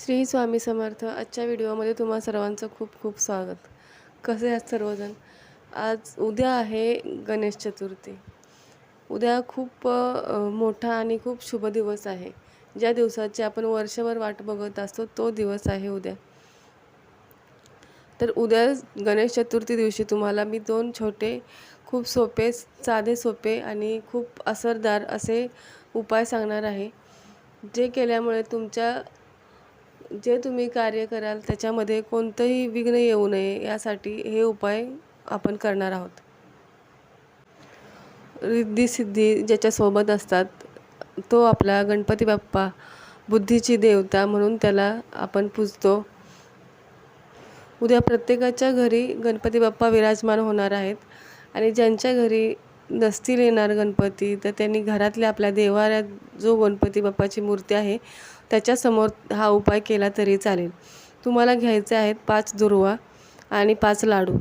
स्वामी समर्थ आजच्या व्हिडिओमध्ये तुम्हा सर्वांचं खूप खूप स्वागत. कसे आहात सर्वजण? आज उद्या आहे गणेश चतुर्थी. उद्या खूप मोठा आणि खूप शुभ दिवस आहे. ज्या दिवसाची आपण वर्षभर वाट बघत असतो तो दिवस आहे उद्या. तर उद्या गणेश चतुर्थी दिवशी तुम्हाला मी दोन छोटे खूप सोपे साधे सोपे आणि खूप असरदार असे उपाय सांगणार आहे. जे केल्यामुळे तुमच्या जे तुम्ही कार्य कराल त्याच्यामध्ये कोणतंही विघ्न येऊ नये यासाठी हे उपाय आपण करणार आहोत. रिद्धी सिद्धी ज्याच्यासोबत असतात तो आपला गणपती बाप्पा बुद्धीची देवता म्हणून त्याला आपण पूजतो. उद्या प्रत्येकाच्या घरी गणपती बाप्पा विराजमान होणार आहेत आणि ज्यांच्या घरी नसतील येणार गणपती तर त्यांनी घरातल्या आपल्या देवाऱ्यात जो गणपती बाप्पाची मूर्ती आहे त्याच्यासमोर हा उपाय केला तरी चालेल. तुम्हाला घ्यायचे आहेत पाच दुर्वा आणि पाच लाडू.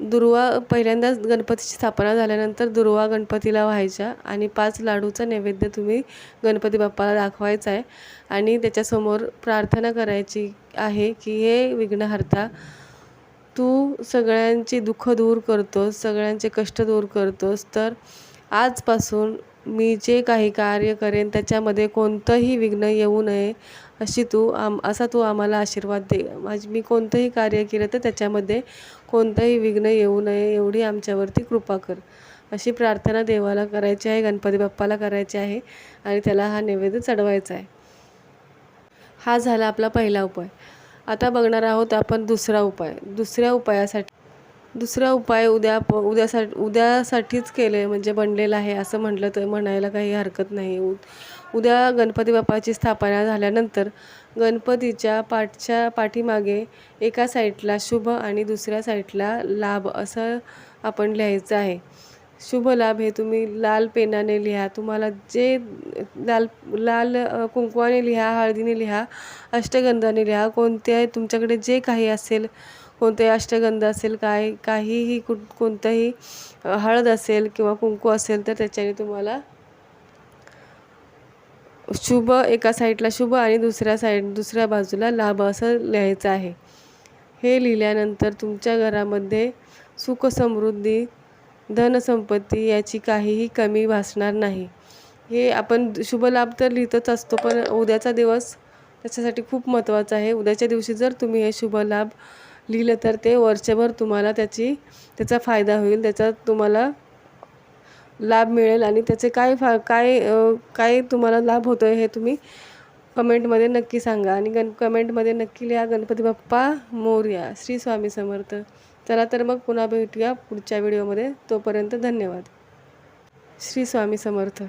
दुर्वा पहिल्यांदाच गणपतीची स्थापना झाल्यानंतर दुर्वा गणपतीला व्हायच्या आणि पाच लाडूचा नैवेद्य तुम्ही गणपती बाप्पाला दाखवायचा आहे आणि त्याच्यासमोर प्रार्थना करायची आहे की हे विघ्नहर्ता तू सगळ्यांची दुःख दूर करतोस सगळ्यांचे कष्ट दूर करतोस तर आजपासून मी जे काही कार्य करेन त्याच्यामध्ये कोणतंही विघ्न येऊ नये अशी तू आम असा तू आम्हाला आशीर्वाद दे. माझी मी कोणतंही कार्य केलं तर त्याच्यामध्ये कोणतंही विघ्न येऊ नये एवढी आमच्यावरती कृपा कर. अशी प्रार्थना देवाला करायची आहे गणपती बाप्पाला करायची आहे आणि त्याला हा नैवेद्य चढवायचा आहे. हा झाला आपला पहिला उपाय. आता बघणार आहोत आपण दुसरा उपाय. दुसऱ्या उपायासाठी दुसरा उपाय उद्या प उद्यासा उद्यासाठीच केले म्हणजे बनलेलं आहे असं म्हटलं तर म्हणायला काही हरकत नाही. उ उद्या गणपती बाप्पाची स्थापना झाल्यानंतर गणपतीच्या पाठच्या पाठीमागे एका साईडला शुभ आणि दुसऱ्या साईडला लाभ असं आपण लिहायचं आहे. शुभ लाभ हे तुम्ही लाल पेनाने लिहा. तुम्हाला जे लाल लाल कुंकवाने लिहा हळदीने लिहा अष्टगंधाने लिहा कोणत्या तुमच्याकडे जे काही असेल कोणते अष्टगंध असेल काय काहीही कुठ कोणतंही हळद असेल किंवा कुंकू असेल तर त्याच्याने तुम्हाला शुभ एका साईडला शुभ आणि दुसऱ्या साईड दुसऱ्या बाजूला लाभ असं लिहायचं आहे. हे लिहिल्यानंतर तुमच्या घरामध्ये सुख समृद्धी धनसंपत्ती याची काहीही कमी भासणार नाही. हे आपण शुभ लाभ तर लिहितच असतो पण उद्याचा दिवस त्याच्यासाठी खूप महत्त्वाचा आहे. उद्याच्या दिवशी जर तुम्ही हे शुभ लाभ लिहिलं तर ते वर्षभर तुम्हाला त्याची त्याचा फायदा होईल त्याचा तुम्हाला लाभ मिळेल आणि त्याचे काय फा काय काय तुम्हाला लाभ होतो आहे हे तुम्ही कमेंटमध्ये नक्की सांगा. आणि गण कमेंटमध्ये नक्की लिहा गणपती बाप्पा मोर्या श्री स्वामी समर्थ. चला तर मग पुन्हा भेटूया पुढच्या व्हिडिओमध्ये. तोपर्यंत धन्यवाद. श्री स्वामी समर्थ.